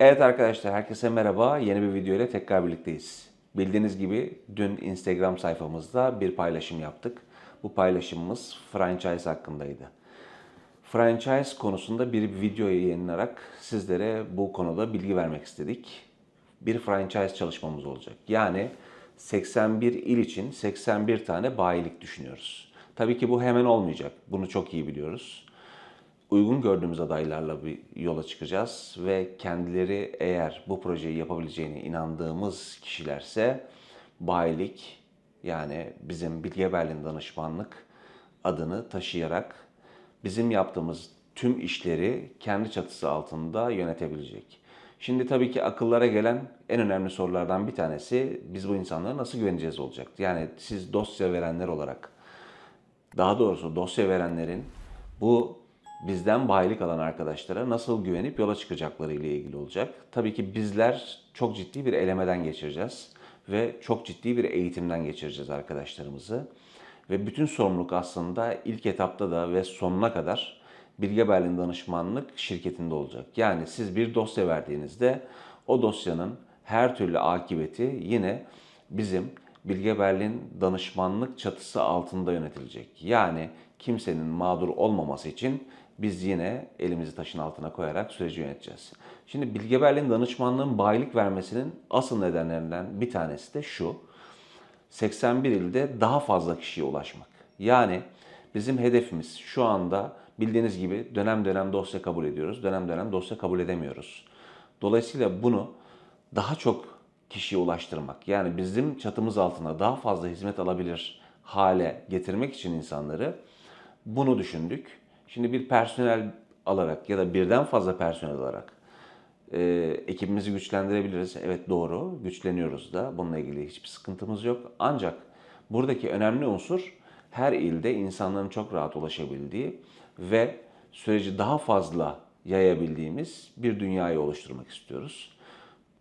Evet arkadaşlar herkese merhaba. Yeni bir video ile tekrar birlikteyiz. Bildiğiniz gibi dün Instagram sayfamızda bir paylaşım yaptık. Bu paylaşımımız franchise hakkındaydı. Franchise konusunda bir video yayınlayarak sizlere bu konuda bilgi vermek istedik. Bir franchise çalışmamız olacak. Yani 81 il için 81 tane bayilik düşünüyoruz. Tabii ki bu hemen olmayacak. Bunu çok iyi biliyoruz uygun gördüğümüz adaylarla bir yola çıkacağız ve kendileri eğer bu projeyi yapabileceğine inandığımız kişilerse bayilik yani bizim Bilge Berlin danışmanlık adını taşıyarak bizim yaptığımız tüm işleri kendi çatısı altında yönetebilecek. Şimdi tabii ki akıllara gelen en önemli sorulardan bir tanesi biz bu insanlara nasıl güveneceğiz olacak. Yani siz dosya verenler olarak daha doğrusu dosya verenlerin bu bizden bayilik alan arkadaşlara nasıl güvenip yola çıkacakları ile ilgili olacak. Tabii ki bizler çok ciddi bir elemeden geçireceğiz ve çok ciddi bir eğitimden geçireceğiz arkadaşlarımızı. Ve bütün sorumluluk aslında ilk etapta da ve sonuna kadar Bilge Berlin Danışmanlık şirketinde olacak. Yani siz bir dosya verdiğinizde o dosyanın her türlü akıbeti yine bizim Bilge Berlin danışmanlık çatısı altında yönetilecek. Yani kimsenin mağdur olmaması için biz yine elimizi taşın altına koyarak süreci yöneteceğiz. Şimdi Bilge Berlin danışmanlığın bayilik vermesinin asıl nedenlerinden bir tanesi de şu. 81 ilde daha fazla kişiye ulaşmak. Yani bizim hedefimiz şu anda bildiğiniz gibi dönem dönem dosya kabul ediyoruz, dönem dönem dosya kabul edemiyoruz. Dolayısıyla bunu daha çok kişiye ulaştırmak, yani bizim çatımız altında daha fazla hizmet alabilir hale getirmek için insanları bunu düşündük. Şimdi bir personel alarak ya da birden fazla personel alarak e, ekibimizi güçlendirebiliriz. Evet doğru, güçleniyoruz da. Bununla ilgili hiçbir sıkıntımız yok. Ancak buradaki önemli unsur her ilde insanların çok rahat ulaşabildiği ve süreci daha fazla yayabildiğimiz bir dünyayı oluşturmak istiyoruz.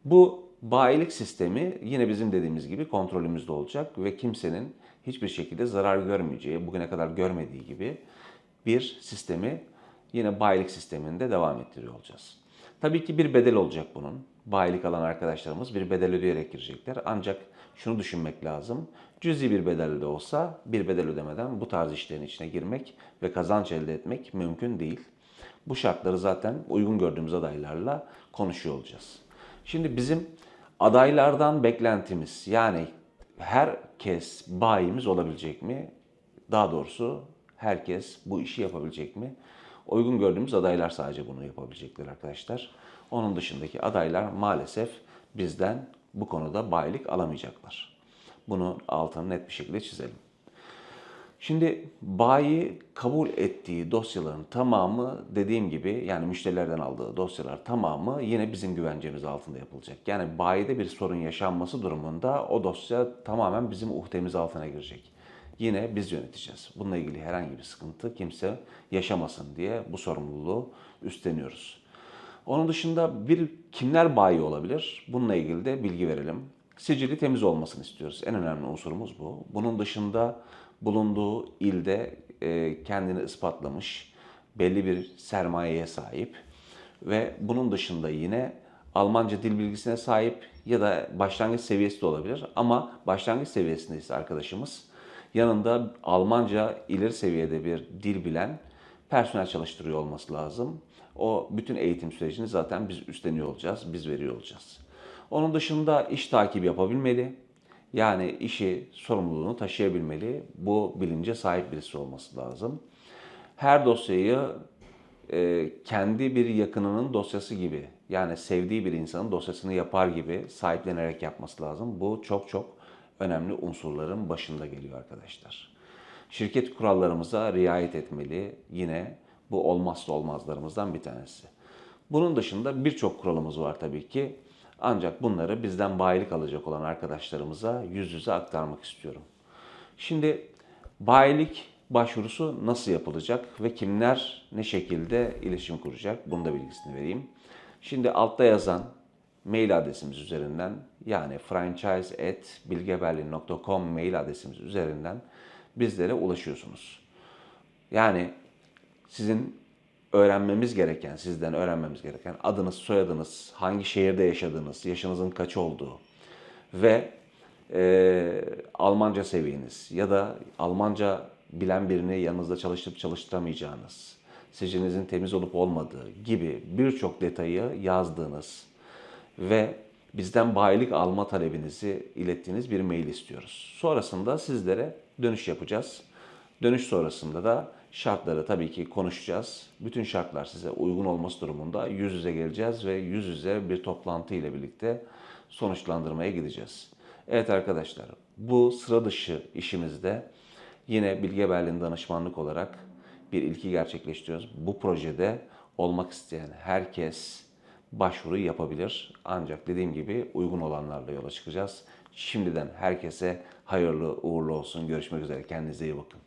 Bu bayilik sistemi yine bizim dediğimiz gibi kontrolümüzde olacak ve kimsenin hiçbir şekilde zarar görmeyeceği, bugüne kadar görmediği gibi bir sistemi yine bayilik sisteminde devam ettiriyor olacağız. Tabii ki bir bedel olacak bunun. Bayilik alan arkadaşlarımız bir bedel ödeyerek girecekler. Ancak şunu düşünmek lazım. Cüzi bir bedel de olsa bir bedel ödemeden bu tarz işlerin içine girmek ve kazanç elde etmek mümkün değil. Bu şartları zaten uygun gördüğümüz adaylarla konuşuyor olacağız. Şimdi bizim adaylardan beklentimiz yani herkes bayimiz olabilecek mi? Daha doğrusu herkes bu işi yapabilecek mi? Uygun gördüğümüz adaylar sadece bunu yapabilecekler arkadaşlar. Onun dışındaki adaylar maalesef bizden bu konuda bayilik alamayacaklar. Bunu altını net bir şekilde çizelim. Şimdi bayi kabul ettiği dosyaların tamamı dediğim gibi yani müşterilerden aldığı dosyalar tamamı yine bizim güvencemiz altında yapılacak. Yani bayide bir sorun yaşanması durumunda o dosya tamamen bizim uhdemiz altına girecek yine biz yöneteceğiz. Bununla ilgili herhangi bir sıkıntı kimse yaşamasın diye bu sorumluluğu üstleniyoruz. Onun dışında bir kimler bayi olabilir? Bununla ilgili de bilgi verelim. Sicili temiz olmasını istiyoruz. En önemli unsurumuz bu. Bunun dışında bulunduğu ilde e, kendini ispatlamış, belli bir sermayeye sahip ve bunun dışında yine Almanca dil bilgisine sahip ya da başlangıç seviyesi de olabilir ama başlangıç seviyesindeyse arkadaşımız yanında Almanca ileri seviyede bir dil bilen personel çalıştırıyor olması lazım. O bütün eğitim sürecini zaten biz üstleniyor olacağız, biz veriyor olacağız. Onun dışında iş takibi yapabilmeli. Yani işi, sorumluluğunu taşıyabilmeli. Bu bilince sahip birisi olması lazım. Her dosyayı e, kendi bir yakınının dosyası gibi yani sevdiği bir insanın dosyasını yapar gibi sahiplenerek yapması lazım. Bu çok çok önemli unsurların başında geliyor arkadaşlar. Şirket kurallarımıza riayet etmeli. Yine bu olmazsa olmazlarımızdan bir tanesi. Bunun dışında birçok kuralımız var tabii ki. Ancak bunları bizden bayilik alacak olan arkadaşlarımıza yüz yüze aktarmak istiyorum. Şimdi bayilik başvurusu nasıl yapılacak ve kimler ne şekilde iletişim kuracak? Bunu da bilgisini vereyim. Şimdi altta yazan mail adresimiz üzerinden yani franchise@bilgeberlin.com mail adresimiz üzerinden bizlere ulaşıyorsunuz. Yani sizin öğrenmemiz gereken, sizden öğrenmemiz gereken adınız, soyadınız, hangi şehirde yaşadığınız, yaşınızın kaç olduğu ve e, Almanca seviyeniz ya da Almanca bilen birini yanınızda çalıştırıp çalıştıramayacağınız, siclinizin temiz olup olmadığı gibi birçok detayı yazdığınız ve bizden bayilik alma talebinizi ilettiğiniz bir mail istiyoruz. Sonrasında sizlere dönüş yapacağız. Dönüş sonrasında da şartları tabii ki konuşacağız. Bütün şartlar size uygun olması durumunda yüz yüze geleceğiz ve yüz yüze bir toplantı ile birlikte sonuçlandırmaya gideceğiz. Evet arkadaşlar bu sıra dışı işimizde yine Bilge Berlin danışmanlık olarak bir ilki gerçekleştiriyoruz. Bu projede olmak isteyen herkes başvuru yapabilir. Ancak dediğim gibi uygun olanlarla yola çıkacağız. Şimdiden herkese hayırlı uğurlu olsun. Görüşmek üzere. Kendinize iyi bakın.